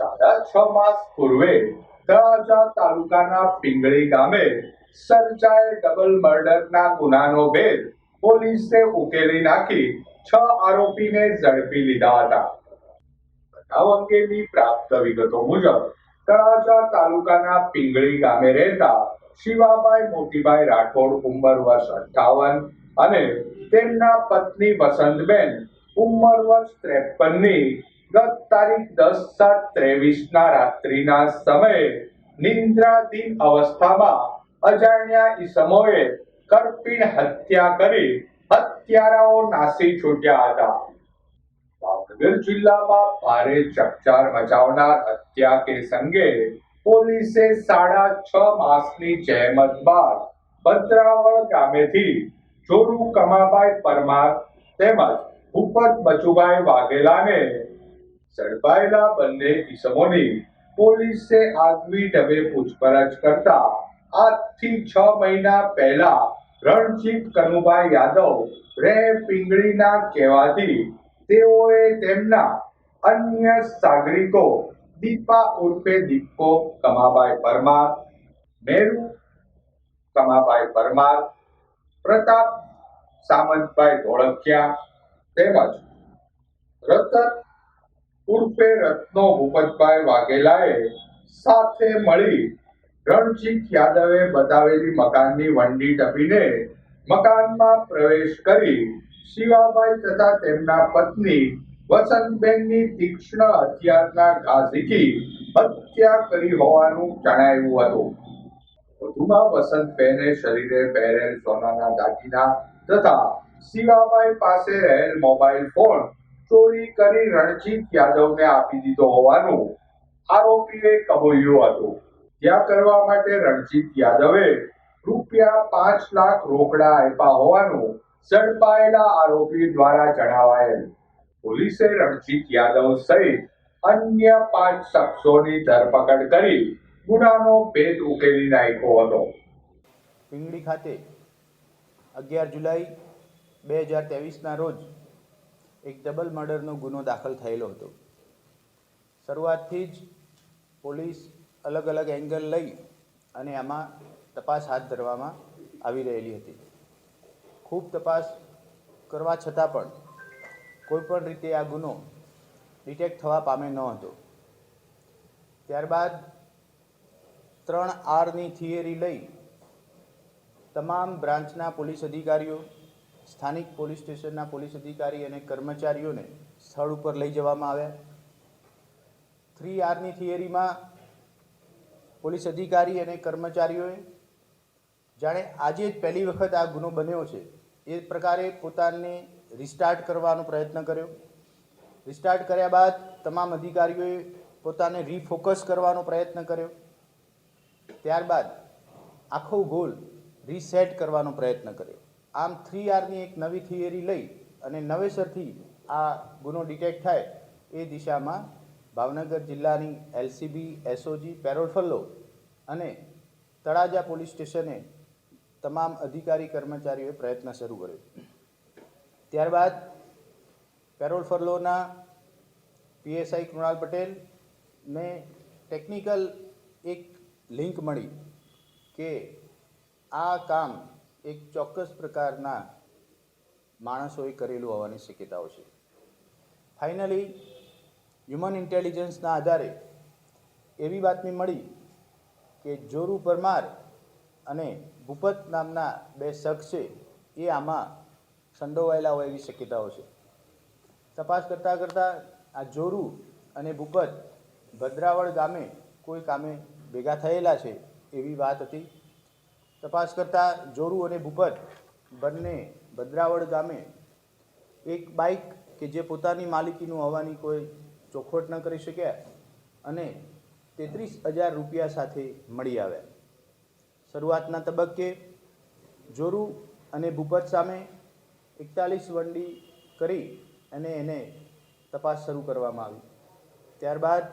સાડા છ માસ પૂર્વે તળાજા તાલુકાના પિંગળી ગામે સર્જાયેલ ડબલ મર્ડરના ગુનાનો ભેદ પોલીસે ઉકેલી નાખી છ આરોપીને ઝડપી લીધા હતા. બનાવ અંગેની પ્રાપ્ત વિગતો મુજબ તળાજા તાલુકાના પિંગળી ગામે રહેતા શિવાભાઈ મોતીભાઈ રાઠોડ ઉંમર વર્ષ અઠ્ઠાવન અને તેમના પત્ની વસંતબેન ઉંમર વર્ષ ત્રેપનની ગત તારીખ દસ સાત ત્રેવીસના રાત્રિના સમયે નિંદ્રાધીન અવસ્થામાં અજાણ્યા ઈસમોએ કરપીણ હત્યા કરી હત્યારાઓ નાસી છૂટ્યા હતા. ભાવનગર જિલ્લામાં ભારે ચકચાર મચાવનાર હત્યા કેસ અંગે પોલીસે સાડા છ માસની જહેમત બાદ ભદ્રાવળ ગામેથી જોરુ કમાભાઈ પરમાર તેમજ ભૂપત બચુભાઈ વાઘેલાને ઝડપાયેલા બંને ઈસમોની પોલીસે આગવી ઢબે પૂછપરછ કરતા આજથી છ મહિના પહેલા રણજીત કનુભાઈ યાદવ રે પિંગળીના કહેવાથી તેઓએ તેમના અન્ય સાગરિકો દીપા ઉર્ફે દીપકો કમાભાઈ પરમાર, મેરુ કમાભાઈ પરમાર, પ્રતાપ સામંતભાઈ ધોળકિયા તેમજ રતન ઉર્ફે રત્નો ભૂપતભાઈ વાઘેલાએ સાથે મળી રણજીત યાદવે બતાવેલી મકાનની વંડી ટપીને મકાનમાં પ્રવેશ કરી શિવાભાઈ તથા તેમના પત્ની વસંતબેનની તીક્ષ્ણ હથિયારના ઘા હત્યા કરી હોવાનું જણાવ્યું હતું. વધુમાં વસંતબેને શરીરે પહેરેલ સોનાના દાગીના તથા શિવાભાઈ પાસે રહેલ મોબાઈલ ફોન ચોરી કરી રણજીત યાદવને આપી દીધો હોવાનું આરોપીએ કબૂલ્યું હતું. ત્યાં કરવા માટે રણજીત યાદવે રૂપિયા પાંચ લાખ રોકડા આપ્યા હોવાનું ઝડપાયેલા આરોપી દ્વારા જણાવાયેલ. પોલીસે રણજીત યાદવ સહિત અન્ય પાંચ શખ્સોની ધરપકડ કરી ગુનાનો ભેદ ઉકેલી નાખ્યો હતો. પિંગળી ખાતે અગિયાર જુલાઈ બે હજાર ત્રેવીસના રોજ એક ડબલ મર્ડરનો ગુનો દાખલ થયેલો હતો. શરૂઆતથી જ પોલીસ અલગ અલગ એંગલ લઈ અને આમાં તપાસ હાથ ધરવામાં આવી રહેલી હતી. ખૂબ તપાસ કરવા છતાં પણ કોઈ પણ રીતે આ ગુનો ડિટેક્ટ થવા પામે ન હતો. ત્યારબાદ ત્રણ આરની થિયરી લઈ તમામ બ્રાન્ચના પોલીસ અધિકારીઓ સ્થાનિક પોલીસ સ્ટેશનના પોલીસ અધિકારી અને કર્મચારીઓને સ્થળ ઉપર લઈ જવામાં આવ્યા. થ્રી આરની થિયરીમાં પોલીસ અધિકારી અને કર્મચારીઓએ, જાણે આજે જ પહેલી વખત આ ગુનો બન્યો છે, એ પ્રકારે પોતાને રિસ્ટાર્ટ કરવાનો પ્રયત્ન કર્યો. રિસ્ટાર્ટ કર્યા બાદ તમામ અધિકારીઓએ પોતાને રીફોકસ કરવાનો પ્રયત્ન કર્યો. ત્યારબાદ આખો ગોલ રીસેટ કરવાનો પ્રયત્ન કર્યો. આમ થ્રી આરની એક નવી થિયરી લઈ અને નવેસરથી આ ગુનો ડિટેક્ટ થાય એ દિશામાં ભાવનગર જિલ્લાની એલસીબી એસઓજી પેરોલ ફલ્લો અને તળાજા પોલીસ સ્ટેશને તમામ અધિકારી કર્મચારીઓએ પ્રયત્ન શરૂ કર્યો. ત્યારબાદ પેરોલ ફરલોના પીએસઆઈ કૃણાલ પટેલને ટેકનિકલ એક લિંક મળી કે આ કામ એક ચોક્કસ પ્રકારના માણસોએ કરેલું હોવાની શક્યતાઓ છે. ફાઇનલી હ્યુમન ઇન્ટેલિજન્સના આધારે એવી બાતમી મળી કે જોરુ પરમાર અને ભૂપત નામના બે શખ્સ છે, એ આમાં સંડોવાયેલા હોય એવી શક્યતાઓ છે. તપાસ કરતાં કરતાં આ જોરુ અને ભૂપત ભદ્રાવળ ગામે કોઈ કામે ભેગા થયેલા છે એવી વાત હતી. તપાસ કરતા જોરુ અને ભૂપત બંને ભદ્રાવળ ગામે એક બાઇક કે જે પોતાની માલિકીનું હોવાની કોઈ ચોખવટ ન કરી શક્યા અને તેત્રીસ હજાર રૂપિયા સાથે મળી આવ્યા. શરૂઆતના તબક્કે જોરુ અને ભૂપત સામે એકતાલીસ વંડી કરી અને એને તપાસ શરૂ કરવામાં આવી. ત્યારબાદ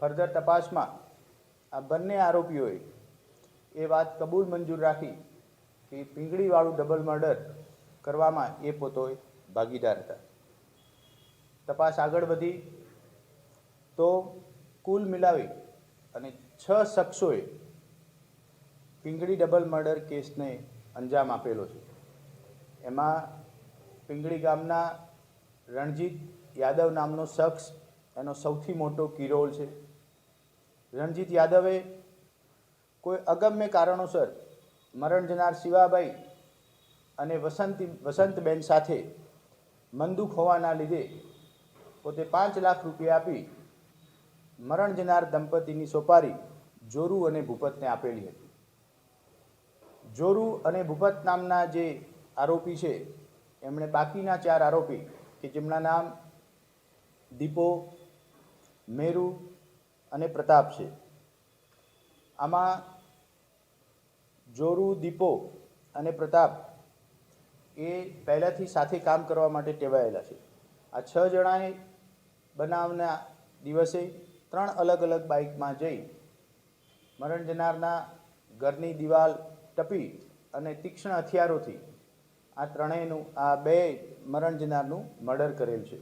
ફર્ધર તપાસમાં આ બંને આરોપીઓએ એ વાત કબૂલ મંજૂર રાખી કે પીંગળીવાળું ડબલ મર્ડર કરવામાં એ પોતે ભાગીદાર હતા. તપાસ આગળ વધી તો કુલ મિલાવી અને છ શખ્સોએ પિંગળી ડબલ મર્ડર કેસને અંજામ આપેલો છે. એમાં પિંગળી ગામના રણજીત યાદવ નામનો શખ્સ, એનો સૌથી મોટો કિરોલ છે. રણજીત યાદવે કોઈ અગમ્ય કારણોસર મરણ જનાર શિવાભાઈ અને વસંતી, વસંતબેન સાથે મનદુખ હોવાના લીધે પોતે પાંચ લાખ રૂપિયા આપી મરણ જનાર દંપતીની સોપારી જોરુ અને ભૂપતને આપેલી હતી. જોરુ અને ભૂપત નામના જે આરોપી છે, એમણે બાકીના ચાર આરોપી, કે જેમના નામ દીપો, મેરુ અને પ્રતાપ છે આમાં જોરુ, દીપો અને પ્રતાપ એ પહેલાંથી સાથે કામ કરવા માટે ટેવાયેલા છે. આ છ જણાએ બનાવના દિવસે ત્રણ અલગ અલગ બાઇકમાં જઈ મરણ જનારના ઘરની દિવાલ ટપી અને તીક્ષ્ણ હથિયારોથી આ ત્રણેયનું, આ બે મરણ જનારનું મર્ડર કરેલ છે.